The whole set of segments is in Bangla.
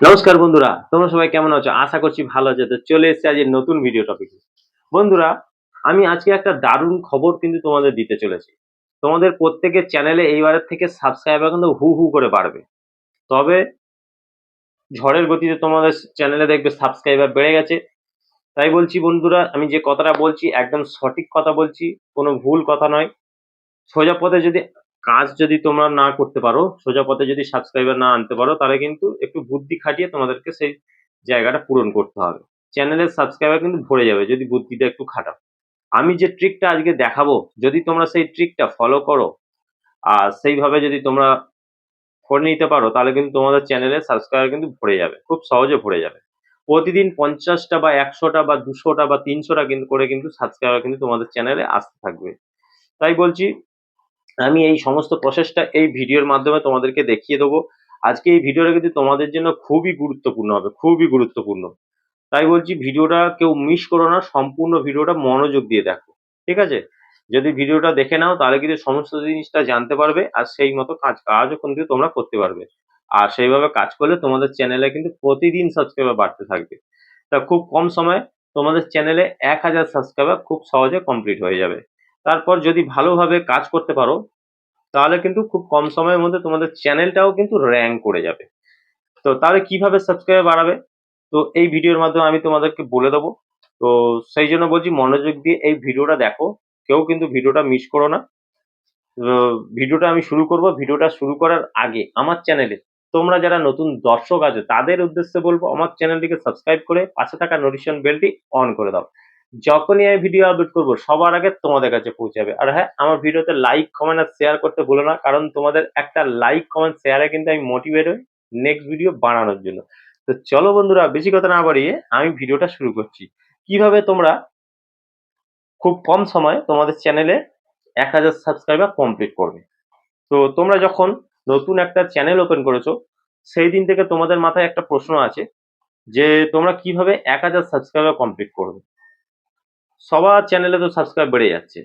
নমস্কার বন্ধুরা, তোমরা সবাই কেমন আছো? আশা করছি ভালো আছো। তো চলে এসেছে আজ নতুন ভিডিও টপিক বন্ধুরা, আমি আজকে একটা দারুণ খবর কিন্তু তোমাদের দিতে চলেছি। তোমাদের প্রত্যেকের চ্যানেলে এইবারের থেকে সাবস্ক্রাইবার কিন্তু হু হু করে বাড়বে। তবে, ঝড়ের গতিতে তোমাদের চ্যানেলে দেখবে সাবস্ক্রাইবার বেড়ে গেছে। তাই বলছি বন্ধুরা, আমি যে কথাটা বলছি, একদম সঠিক কথা বলছি, কোনো ভুল কথা নয়। সোজা পথে যদি কাজ যদি তোমরা না করতে পারো, সোজা পথে যদি সাবস্ক্রাইবার না আনতে পারো, তাহলে কিন্তু একটু বুদ্ধি খাটিয়ে তোমাদেরকে সেই জায়গাটা পূরণ করতে হবে। চ্যানেলের সাবস্ক্রাইবার কিন্তু ভরে যাবে যদি বুদ্ধিটা একটু খাটাও। আমি যে ট্রিকটা আজকে দেখাবো, যদি তোমরা সেই ট্রিকটা ফলো করো, আর সেইভাবে যদি তোমরা করে নিতে পারো, তাহলে কিন্তু তোমাদের চ্যানেলের সাবস্ক্রাইবার কিন্তু ভরে যাবে, খুব সহজে ভরে যাবে। প্রতিদিন পঞ্চাশটা বা একশোটা বা দুশোটা বা তিনশোটা কিন্তু করে কিন্তু সাবস্ক্রাইবার কিন্তু তোমাদের চ্যানেলে আসতে থাকবে। তাই বলছি আমি এই সমস্ত প্রসেসটা এই ভিডিওর মাধ্যমে তোমাদেরকে দেখিয়ে দেবো। আজকে এই ভিডিওটা কিন্তু তোমাদের জন্য খুবই গুরুত্বপূর্ণ হবে, খুবই গুরুত্বপূর্ণ। তাই বলছি ভিডিওটা কেউ মিস করো না, সম্পূর্ণ ভিডিওটা মনোযোগ দিয়ে দেখো, ঠিক আছে? যদি ভিডিওটা দেখে নাও, তাহলে কিন্তু সমস্ত জিনিসটা জানতে পারবে, আর সেই মতো কাজ, কাজও কিন্তু তোমরা করতে পারবে। আর সেইভাবে কাজ করলে তোমাদের চ্যানেলে কিন্তু প্রতিদিন সাবস্ক্রাইবার বাড়তে থাকবে। তা খুব কম সময়ে তোমাদের চ্যানেলে এক হাজার সাবস্ক্রাইবার খুব সহজে কমপ্লিট হয়ে যাবে। তারপর যদি ভালোভাবে কাজ করতে পারো, তাহলে কিন্তু খুব কম সময়ের মধ্যে তোমাদের চ্যানেলটাও কিন্তু র্যাঙ্ক করে যাবে। তো তাহলে কীভাবে সাবস্ক্রাইব বাড়াবে? তো এই ভিডিওর মাধ্যমে আমি তোমাদেরকে বলে দেবো। তো সেই জন্য বলছি, মনোযোগ দিয়ে এই ভিডিওটা দেখো। কেউ কিন্তু ভিডিওটা মিস করো না। ভিডিওটা আমি শুরু করব। ভিডিওটা শুরু করার আগে আমার চ্যানেলে তোমরা যারা নতুন দর্শক আছে, তাদের উদ্দেশ্যে বলব, আমার চ্যানেলটিকে সাবস্ক্রাইব করে পাশে থাকা নোটিফিকেশন বেলটি অন করে দাও। যখনই আমি ভিডিও আপলোড করব, সবার আগে তোমাদের কাছে পৌঁছাবে। আর হ্যাঁ আমার ভিডিওতে লাইক কমেন্ট আর শেয়ার করতে ভুলো না, কারণ তোমাদের একটা লাইক কমেন্ট শেয়ারে কিন্তু আমি মোটিভেট হই নেক্সট ভিডিও বানানোর জন্য। তো চলো বন্ধুরা, বেশি কথা না বাড়িয়ে আমি ভিডিওটা শুরু করছি। কীভাবে তোমরা খুব কম সময়ে তোমাদের চ্যানেলে এক হাজার সাবস্ক্রাইবার কমপ্লিট করবে? তো তোমরা যখন নতুন একটা চ্যানেল ওপেন করেছ, সেই দিন থেকে তোমাদের মাথায় একটা প্রশ্ন আছে যে তোমরা কীভাবে এক হাজার সাবস্ক্রাইবার কমপ্লিট করবে? সবার চ্যানেলে তো সাবস্ক্রাইব বেড়ে যাচ্ছে।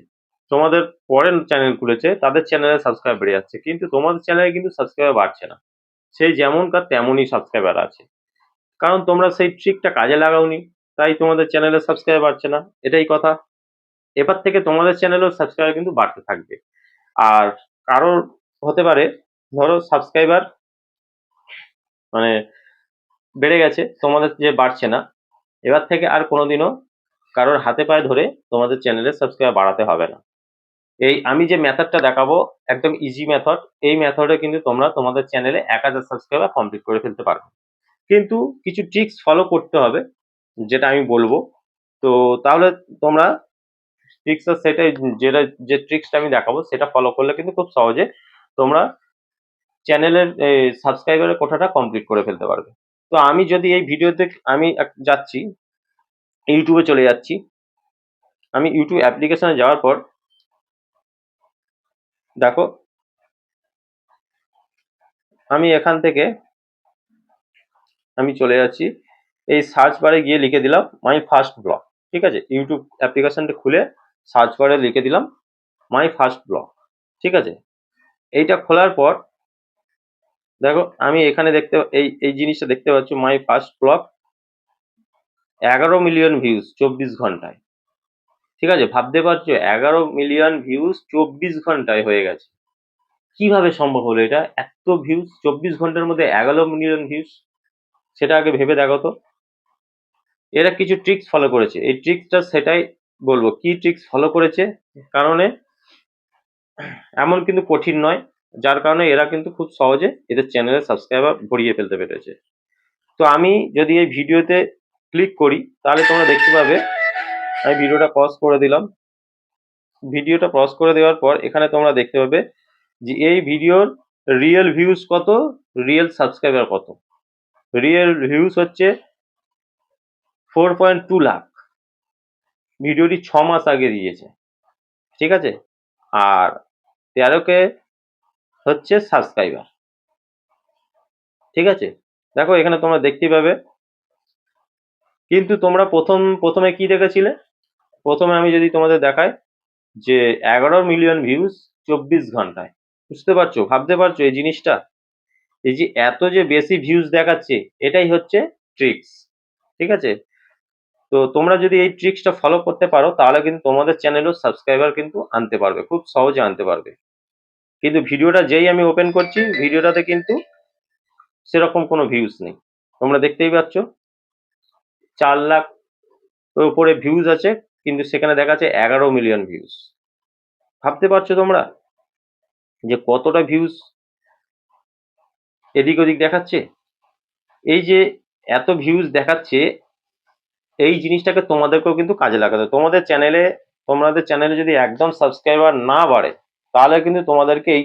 তোমাদের পরের চ্যানেল খুলেছে, তাদের চ্যানেলে সাবস্ক্রাইব বেড়ে যাচ্ছে, কিন্তু তোমাদের চ্যানেলে কিন্তু সাবস্ক্রাইব বাড়ছে না। সেই যেমন যেমনকার তেমনই সাবস্ক্রাইবার আছে। কারণ তোমরা সেই ট্রিকটা কাজে লাগাওনি, তাই তোমাদের চ্যানেলে সাবস্ক্রাইব বাড়ছে না, এটাই কথা। এবার থেকে তোমাদের চ্যানেলেও সাবস্ক্রাইব কিন্তু বাড়তে থাকবে। আর কারোর হতে পারে, ধরো সাবস্ক্রাইবার মানে বেড়ে গেছে, তোমাদের যে বাড়ছে না, এবার থেকে আর কোনোদিনও কারোর হাতে পায়ে ধরে তোমাদের চ্যানেলের সাবস্ক্রাইব বাড়াতে হবে না। এই আমি যে মেথডটা দেখাবো, একদম ইজি মেথড এই মেথডে কিন্তু তোমরা তোমাদের চ্যানেলে এক হাজার সাবস্ক্রাইবার কমপ্লিট করে ফেলতে পারবে। কিন্তু কিছু ট্রিক্স ফলো করতে হবে, যেটা আমি বলব। তো তাহলে তোমরা ট্রিক্সটা সেটাই, যেটা, যে ট্রিক্সটা আমি দেখাবো, সেটা ফলো করলে কিন্তু খুব সহজে তোমরা চ্যানেলের সাবস্ক্রাইবারের কোঠাটা কমপ্লিট করে ফেলতে পারবে। তো আমি যদি এই ভিডিওতে আমি যাচ্ছি ইউটিউবে চলে যাচ্ছি। আমি ইউটিউব অ্যাপ্লিকেশনে যাওয়ার পর দেখো, আমি এখান থেকে আমি চলে যাচ্ছি। এই সার্চ বারে গিয়ে লিখে দিলাম মাই ফার্স্ট ব্লগ ঠিক আছে? ইউটিউব অ্যাপ্লিকেশনটা খুলে সার্চ বারে লিখে দিলাম মাই ফার্স্ট ব্লগ ঠিক আছে? এইটা খোলার পর দেখো, আমি এখানে দেখতে, এই এই জিনিসটা দেখতে পাচ্ছ মাই ফার্স্ট ব্লগ এগারো মিলিয়ন ভিউজ চব্বিশ ঘন্টায়। ঠিক আছে? ভাবতে পারছ? এগারো মিলিয়ন ভিউজ চব্বিশ ঘন্টায় হয়ে গেছে। কীভাবে সম্ভব হলো এটা? এত ভিউজ চব্বিশ ঘণ্টার মধ্যে এগারো মিলিয়ন ভিউজ সেটা আগে ভেবে দেখো তো। এরা কিছু ট্রিক্স ফলো করেছে। এই ট্রিক্সটা সেটাই বলব। কি ট্রিক্স ফলো করেছে? কারণে এমন কিন্তু কঠিন নয়, যার কারণে এরা কিন্তু খুব সহজে এদের চ্যানেলের সাবস্ক্রাইবার ভরিয়ে ফেলতে পেরেছে। তো আমি যদি এই ভিডিওতে ক্লিক করি, তাহলে তোমরা দেখতে পাবে আমি ভিডিওটা পজ করে দিলাম। ভিডিওটা পজ করে দেওয়ার পর এখানে তোমরা দেখতে পাবে যে এই ভিডিওর রিয়েল ভিউজ কত রিয়েল সাবস্ক্রাইবার কত। রিয়েল ভিউজ হচ্ছে ফোর পয়েন্ট টু লাখ ভিডিওটি ছ মাস আগে দিয়েছে। ঠিক আছে? আর তেরোকে হচ্ছে সাবস্ক্রাইবার ঠিক আছে? দেখো, এখানে তোমরা দেখতে পাবে কিন্তু তোমরা প্রথম, প্রথমে কি দেখেছিলে? প্রথমে আমি যদি তোমাদের দেখাই যে এগারো মিলিয়ন ভিউজ চব্বিশ ঘন্টায়। বুঝতে পারছ? ভাবতে পারছ এই জিনিসটা? এই যে এত যে বেশি ভিউজ দেখাচ্ছে, এটাই হচ্ছে ট্রিক্স ঠিক আছে? তো তোমরা যদি এই ট্রিক্সটা ফলো করতে পারো, তাহলে কিন্তু তোমাদের চ্যানেলও সাবস্ক্রাইবার কিন্তু আনতে পারবে, খুব সহজে আনতে পারবে। কিন্তু ভিডিওটা যেই আমি ওপেন করছি, ভিডিওটাতে কিন্তু সেরকম কোনো ভিউজ নেই। তোমরা দেখতেই পাচ্ছ? চার লাখ উপরে ভিউজ আছে, কিন্তু সেখানে দেখাচ্ছে এগারো মিলিয়ন ভিউজ ভাবতে পারছ তোমরা যে কতটা ভিউজ এদিক ওদিক দেখাচ্ছে? এই যে এত ভিউজ দেখাচ্ছে, এই জিনিসটাকে তোমাদেরকেও কিন্তু কাজে লাগাতে তোমাদের চ্যানেলে তোমাদের চ্যানেলে যদি একদম সাবস্ক্রাইবার না বাড়ে, তাহলে কিন্তু তোমাদেরকে এই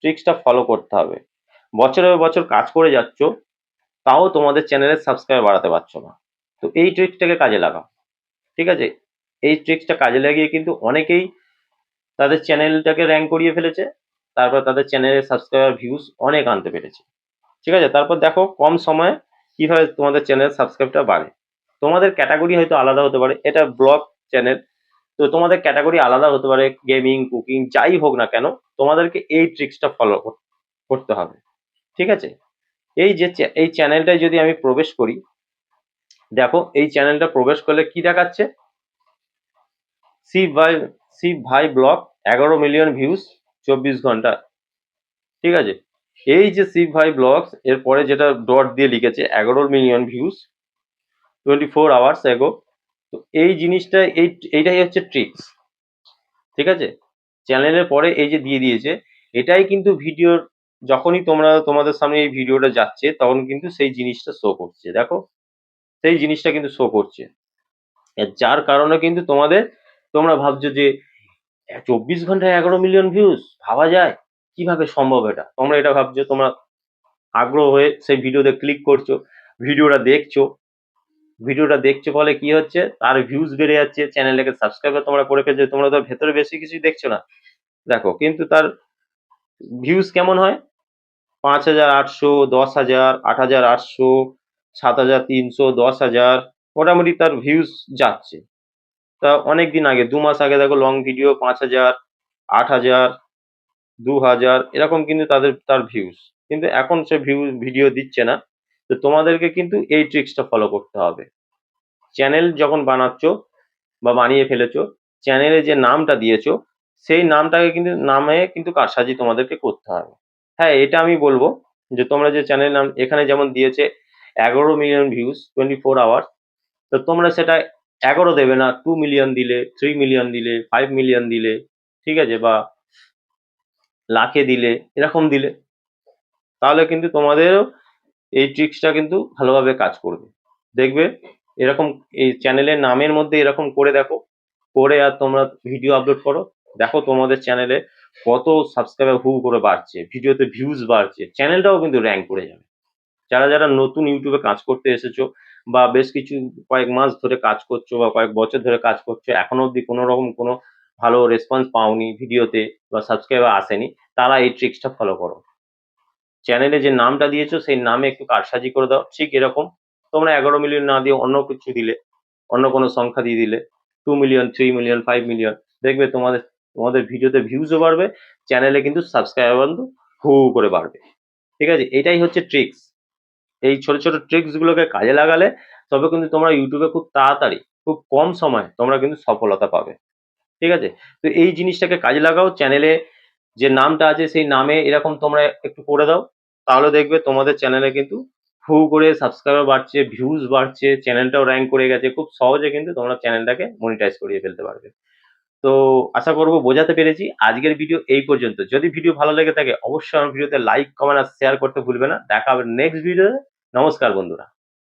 ট্রিক্সটা ফলো করতে হবে। বছরের বছর কাজ করে যাচ্ছ, তাও তোমাদের চ্যানেলের সাবস্ক্রাইব বাড়াতে পারছ না। তো এই ট্রিক্সটাকে কাজে লাগাও। ঠিক আছে? এই ট্রিক্সটা কাজে লাগিয়ে কিন্তু অনেকেই তাদের চ্যানেলটাকে র্যাঙ্ক করিয়ে ফেলেছে, তারপর তাদের চ্যানেলের সাবস্ক্রাইবার ভিউজ অনেক আনতে পেরেছে। ঠিক আছে? তারপর দেখো, কম সময়ে কীভাবে তোমাদের চ্যানেলের সাবস্ক্রাইবটা বাড়ে। তোমাদের ক্যাটাগরি হয়তো আলাদা হতে পারে, এটা ব্লগ চ্যানেল তো তোমাদের ক্যাটাগরি আলাদা হতে পারে গেমিং কুকিং যাই হোক না কেন, তোমাদেরকে এই ট্রিক্সটা ফলো করতে হবে। ঠিক আছে? এই যে এই চ্যানেলটায় যদি আমি প্রবেশ করি দেখো, এই চ্যানেলটা প্রবেশ করলে কি দেখাচ্ছে? শিব ভাই শিব ভাই ব্লগ এগারো মিলিয়ন ভিউজ চব্বিশ ঘণ্টা। ঠিক আছে? এই যে শিব ভাই ব্লগস এরপরে যেটা ডট দিয়ে লিখেছে, এগারো million views twenty four hours ago তো এই জিনিসটা, এই, এইটাই হচ্ছে ট্রিক্স ঠিক আছে? চ্যানেলের পরে এই যে দিয়ে দিয়েছে, এটাই কিন্তু ভিডিওর যখনই তোমরা, তোমাদের সামনে এই ভিডিওটা যাচ্ছে, তখন কিন্তু সেই জিনিসটা শো করছে। দেখো? সেই জিনিসটা কিন্তু শো করছে। যার কারণে কিন্তু তোমাদের, তোমরা ভাবছ যে চব্বিশ ঘন্টায় এগারো মিলিয়ন ভিউজ ভাবা যায়? কীভাবে সম্ভব এটা? তোমরা এটা ভাবছ, তোমরা আগ্রহ হয়ে সেই ভিডিওতে ক্লিক করছ ভিডিওটা দেখছ। ভিডিওটা দেখছ ফলে কি হচ্ছে? তার ভিউজ বেড়ে যাচ্ছে চ্যানেলটাকে সাবস্ক্রাইবার তোমরা করে ফেলছো, তোমরা তো ভেতরে বেশি কিছু দেখছ না। দেখো, কিন্তু তার ভিউজ কেমন হয়? পাঁচ হাজার আটশো, দশ হাজার, আট হাজার আটশো সাত হাজার তিনশো দশ হাজার মোটামুটি তার ভিউজ যাচ্ছে। তা অনেক দিন আগে, দু মাস আগে দেখো লং ভিডিও পাঁচ হাজার, আট হাজার, দু হাজার, এরকম কিন্তু তাদের, তার ভিউজ কিন্তু এখন সে ভিউ ভিডিও দিচ্ছে না। তো তোমাদেরকে কিন্তু এই ট্রিক্সটা ফলো করতে হবে। চ্যানেল যখন বানাচ্ছ বা বানিয়ে ফেলেছো চ্যানেলে যে নামটা দিয়েছ, সেই নামটাকে কিন্তু, নামে কিন্তু কারসাজি তোমাদেরকে করতে হবে। হ্যাঁ এটা আমি বলব যে তোমরা যে চ্যানেল নাম, এখানে যেমন দিয়েছে এগারো million views twenty four hours তো তোমরা সেটা এগারো দেবে না টু মিলিয়ন দিলে থ্রি মিলিয়ন দিলে ফাইভ মিলিয়ন দিলে, ঠিক আছে, বা লাখে দিলে, এরকম দিলে। তাহলে কিন্তু তোমাদেরও এই ট্রিক্সটা কিন্তু ভালোভাবে কাজ করবে। দেখবে, এরকম এই চ্যানেলের নামের মধ্যে এরকম করে দেখো। করে আর তোমরা ভিডিও আপলোড করো। দেখো তোমাদের চ্যানেলে কত সাবস্ক্রাইবার হু করে বাড়ছে ভিডিওতে ভিউজ বাড়ছে। চ্যানেলটাও কিন্তু র্যাঙ্ক করে যাবে। যারা যারা নতুন ইউটিউবে কাজ করতে এসেছ বা বেশ কিছু কয়েক মাস ধরে কাজ করছ বা কয়েক বছর ধরে কাজ করছ, এখনও অবধি কোনো রকম কোনো ভালো রেসপন্স পাওনি ভিডিওতে বা সাবস্ক্রাইবার আসেনি, তারা এই ট্রিক্সটা ফলো করো। চ্যানেলে যে নামটা দিয়েছ, সেই নামে একটু কারসাজি করে দাও। ঠিক এরকম, তোমরা এগারো মিলিয়ন না দিয়ে অন্য কিছু দিলে, অন্য কোনো সংখ্যা দিয়ে দিলে two million three million five million দেখবে তোমাদের তোমাদের ভিডিওতে ভিউজও বাড়বে চ্যানেলে কিন্তু সাবস্ক্রাইবার কিন্তু হু হু করে বাড়বে। ঠিক আছে, এটাই হচ্ছে ট্রিক্স এই ছোট ছোট ট্রিক্স গুলোকে কাজে লাগালে তবে কিন্তু তোমরা ইউটিউবে খুব তাড়াতাড়ি, খুব কম সময়ে তোমরা কিন্তু সফলতা পাবে। ঠিক আছে? তো এই জিনিসটাকে কাজে লাগাও। চ্যানেলে যে নামটা আছে সেই নামে এরকম তোমরা একটু করে দাও। তাহলে দেখবে তোমাদের চ্যানেলে কিন্তু হু করে সাবস্ক্রাইবার বাড়ছে ভিউজ বাড়ছে চ্যানেলটাও র্যাঙ্ক করে গেছে। খুব সহজে কিন্তু তোমরা চ্যানেলটাকে মনিটাইজ করিয়ে ফেলতে পারবে। তো আশা করব বোঝাতে পেরেছি। আজকের ভিডিও এই পর্যন্ত। যদি ভিডিও ভালো লেগে থাকে, অবশ্যই আমার ভিডিওতে লাইক কমেন্ট আর শেয়ার করতে ভুলবে না। দেখা হবে নেক্সট ভিডিওতে নমস্কার বন্ধুরা।